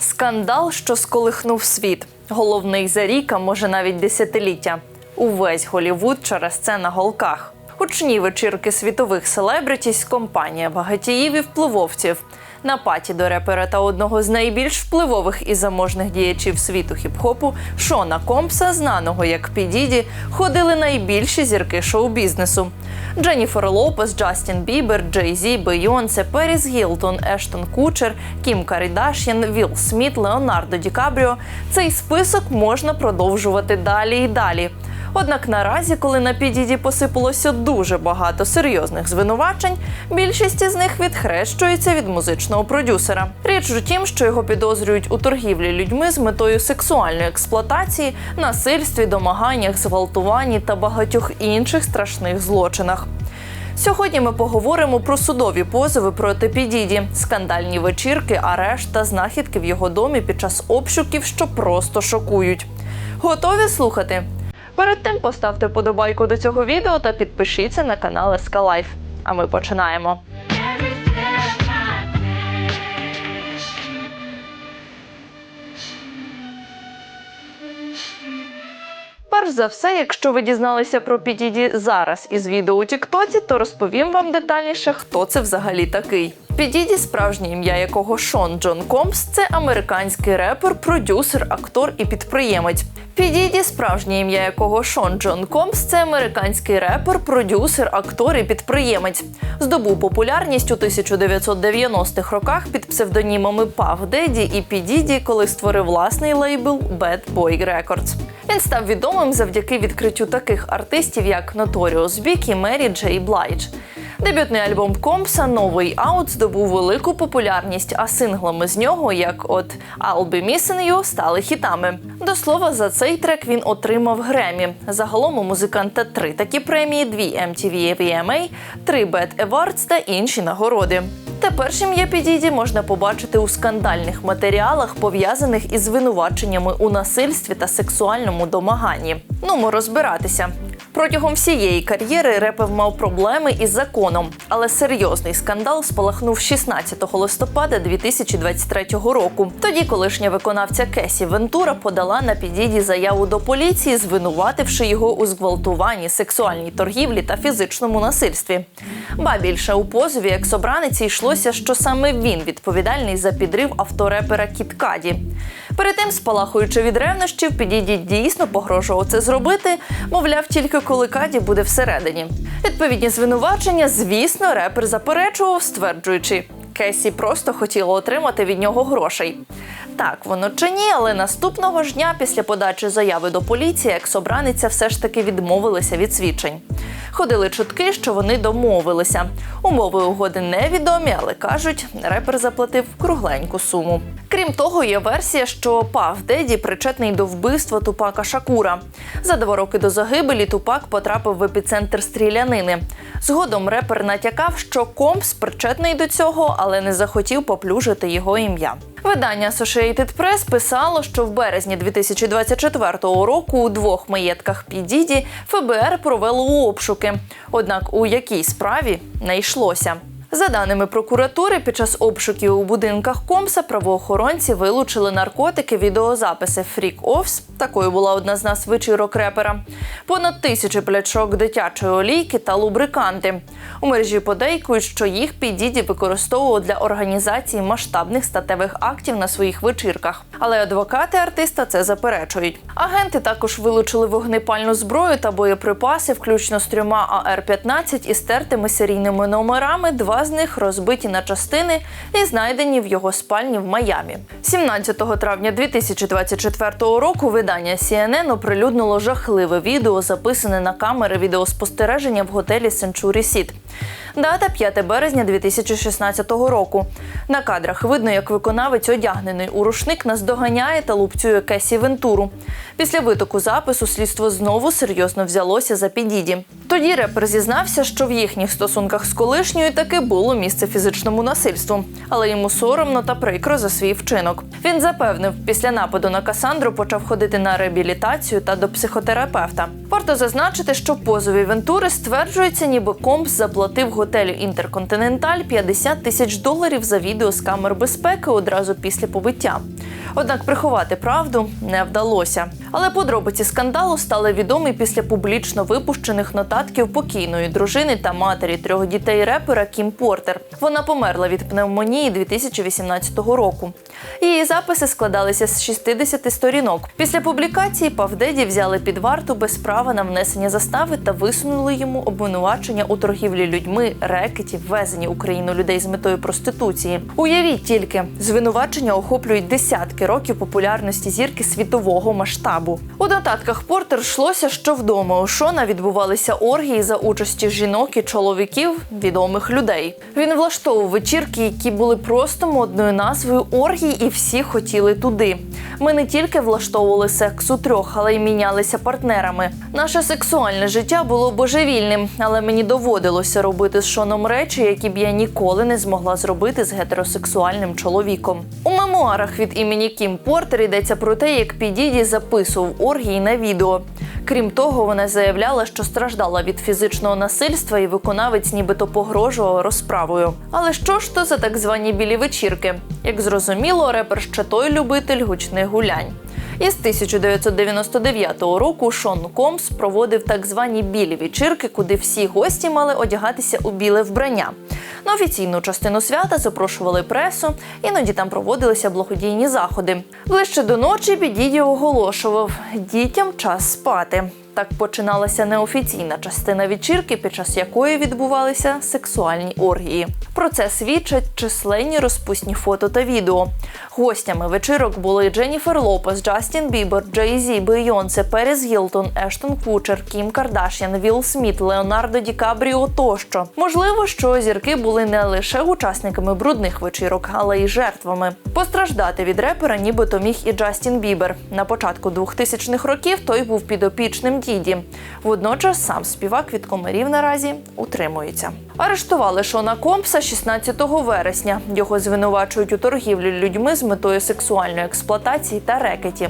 Скандал, що сколихнув світ. Головний за рік, а може навіть десятиліття. Увесь Голівуд через це на голках. Гучні вечірки світових селебритіс, компанія багатіїв і впливовців. На паті до репера та одного з найбільш впливових і заможних діячів світу хіп-хопу Шона Компса, знаного як Підіді, ходили найбільші зірки шоу-бізнесу. Дженніфер Лопес, Джастін Бібер, Джей Зі, Бейонсе, Періс Гілтон, Ештон Кучер, Кім Карідашін, Вілл Сміт, Леонардо Ді Кабріо. Цей список можна продовжувати далі і далі. Однак наразі, коли на підіді посипалося дуже багато серйозних звинувачень, більшість із них відхрещується від музичного продюсера. Річ у тім, що його підозрюють у торгівлі людьми з метою сексуальної експлуатації, насильстві, домаганнях, зґвалтуванні та багатьох інших страшних злочинах. Сьогодні ми поговоримо про судові позови проти Підіді, скандальні вечірки, арешт та знахідки в його домі під час обшуків, що просто шокують. Готові слухати? Перед тим поставте подобайку до цього відео та підпишіться на канал СК Лайф. А ми починаємо. Перш за все, якщо ви дізналися про Підіді зараз із відео у Тіктоці, то розповім вам детальніше, хто це взагалі такий. Підіді, справжнє ім'я якого Шон Джон Компс, це американський репер, продюсер, актор і підприємець. Підіді, справжнє ім'я якого Шон Джон Компс, це американський репер, продюсер, актор і підприємець. Здобув популярність у 1990-х роках під псевдонімами Пав Деді і Підіді, коли створив власний лейбл Bad Boy Records. Він став відомим завдяки відкриттю таких артистів, як Notorious Big і Мері Джей Блайдж. Дебютний альбом Компса Новий Аут здобув велику популярність, а синглами з нього, як от I'll Be Missing You, стали хітами. До слова, за цей трек він отримав Гремі. Загалом у музиканта три такі премії: дві MTV VMA, три BET Awards та інші нагороди. Тепер ж ім'я Підіді можна побачити у скандальних матеріалах, пов'язаних із звинуваченнями у насильстві та сексуальному домаганні. Ну, розбиратися. Протягом всієї кар'єри репер мав проблеми із законом, але серйозний скандал спалахнув 16 листопада 2023 року. Тоді колишня виконавця Кесі Вентура подала на підіді заяву до поліції, звинувативши його у зґвалтуванні, сексуальній торгівлі та фізичному насильстві. Ба більше у позові екс-обраниці йшлося, що саме він відповідальний за підрив авторепера Кіт Каді. Перед тим, спалахуючи від ревнощів, підіді дійсно погрожував це зробити, мовляв, тільки коли Каді буде всередині. Відповідні звинувачення, звісно, репер заперечував, стверджуючи, Кесі просто хотіла отримати від нього грошей. Так, воно чи ні, але наступного ж дня після подачі заяви до поліції екс-обраниця все ж таки відмовилася від свідчень. Ходили чутки, що вони домовилися. Умови угоди невідомі, але кажуть, репер заплатив кругленьку суму. Крім того, є версія, що Пав Деді причетний до вбивства Тупака Шакура. За два роки до загибелі Тупак потрапив в епіцентр стрілянини. Згодом репер натякав, що Компс причетний до цього, але не захотів поплюжити його ім'я. Видання Associated Press писало, що в березні 2024 року у двох маєтках Підіді ФБР провело обшуки. Однак у якій справі не йшлося. За даними прокуратури, під час обшуків у будинках Комса правоохоронці вилучили наркотики, відеозаписи Freak Offs, такою була одна з нас вечірок репера, понад тисячі пляшок дитячої олійки та лубриканти. У мережі подейкують, що їх підіді використовував для організації масштабних статевих актів на своїх вечірках. Але адвокати артиста це заперечують. Агенти також вилучили вогнепальну зброю та боєприпаси, включно з трьома АР-15 із стертими серійними номерами. З них розбиті на частини і знайдені в його спальні в Майамі. 17 травня 2024 року видання CNN оприлюднило жахливе відео, записане на камери відеоспостереження в готелі Century Seat. Дата 5 березня 2016 року. На кадрах видно, як виконавець, одягнений у рушник, наздоганяє та лупцює Кесі Вентуру. Після витоку запису слідство знову серйозно взялося за підіді. Тоді репер зізнався, що в їхніх стосунках з колишньою таки було місце фізичному насильству, але йому соромно та прикро за свій вчинок. Він запевнив, після нападу на Касандру почав ходити на реабілітацію та до психотерапевта. Варто зазначити, що позові Вентури стверджується, ніби Компс заплатив готелю Інтерконтиненталь 50 тисяч доларів за відео з камер безпеки одразу після побиття. Однак приховати правду не вдалося. Але подробиці скандалу стали відомі після публічно випущених нотатків покійної дружини та матері трьох дітей репера Кім Портер. Вона померла від пневмонії 2018 року. Її записи складалися з 60 сторінок. Після публікації Павдеді взяли під варту без права на внесення застави та висунули йому обвинувачення у торгівлі людьми, рекеті, ввезенні Україну людей з метою проституції. Уявіть тільки, звинувачення охоплюють десятки років популярності зірки світового масштабу. У нотатках Портер йшлося, що вдома у Шона відбувалися оргії за участі жінок і чоловіків відомих людей. Він влаштовував вечірки, які були просто модною назвою оргії, і всі хотіли туди. Ми не тільки влаштовували секс у трьох, але й мінялися партнерами. Наше сексуальне життя було божевільним, але мені доводилося робити з Шоном речі, які б я ніколи не змогла зробити з гетеросексуальним чоловіком. У мемуарах від імені Кім Портер йдеться про те, як Підіді записував оргії на відео. Крім того, вона заявляла, що страждала від фізичного насильства, і виконавець нібито погрожував розправою. Але що ж то за так звані білі вечірки? Як зрозуміло, репер ще той любитель гучних гулянь. Із 1999 року Шон Комс проводив так звані білі вечірки, куди всі гості мали одягатися у біле вбрання. На офіційну частину свята запрошували пресу, іноді там проводилися благодійні заходи. Ближче до ночі бідідіо оголошував дітям час спати. Так починалася неофіційна частина вечірки, під час якої відбувалися сексуальні оргії. Про це свідчать численні розпусні фото та відео. Гостями вечірок були Дженніфер Лопес, Джастін Бібер, Джей Зі, Бейонсе, Перес Гілтон, Ештон Кучер, Кім Кардашян, Вілл Сміт, Леонардо Ді Кабріо тощо. Можливо, що зірки були не лише учасниками брудних вечірок, але й жертвами. Постраждати від репера нібито міг і Джастін Бібер. На початку 2000-х років той був підопічним діді. Водночас сам співак від комарів наразі утримується. Арештували Шона Компса 16 вересня. Його звинувачують у торгівлі людьми з метою сексуальної експлуатації та рекеті.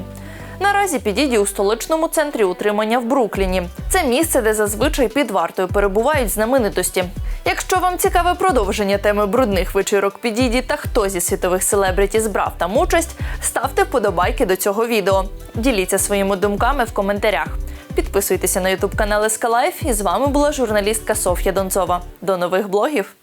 Наразі підіді у столичному центрі утримання в Брукліні. Це місце, де зазвичай під вартою перебувають знаменитості. Якщо вам цікаве продовження теми брудних вечірок підіді та хто зі світових селебриті збрав там участь, ставте вподобайки до цього відео. Діліться своїми думками в коментарях. Підписуйтеся на ютуб канал Ескалайф. І з вами була журналістка Соф'я Донцова. До нових блогів!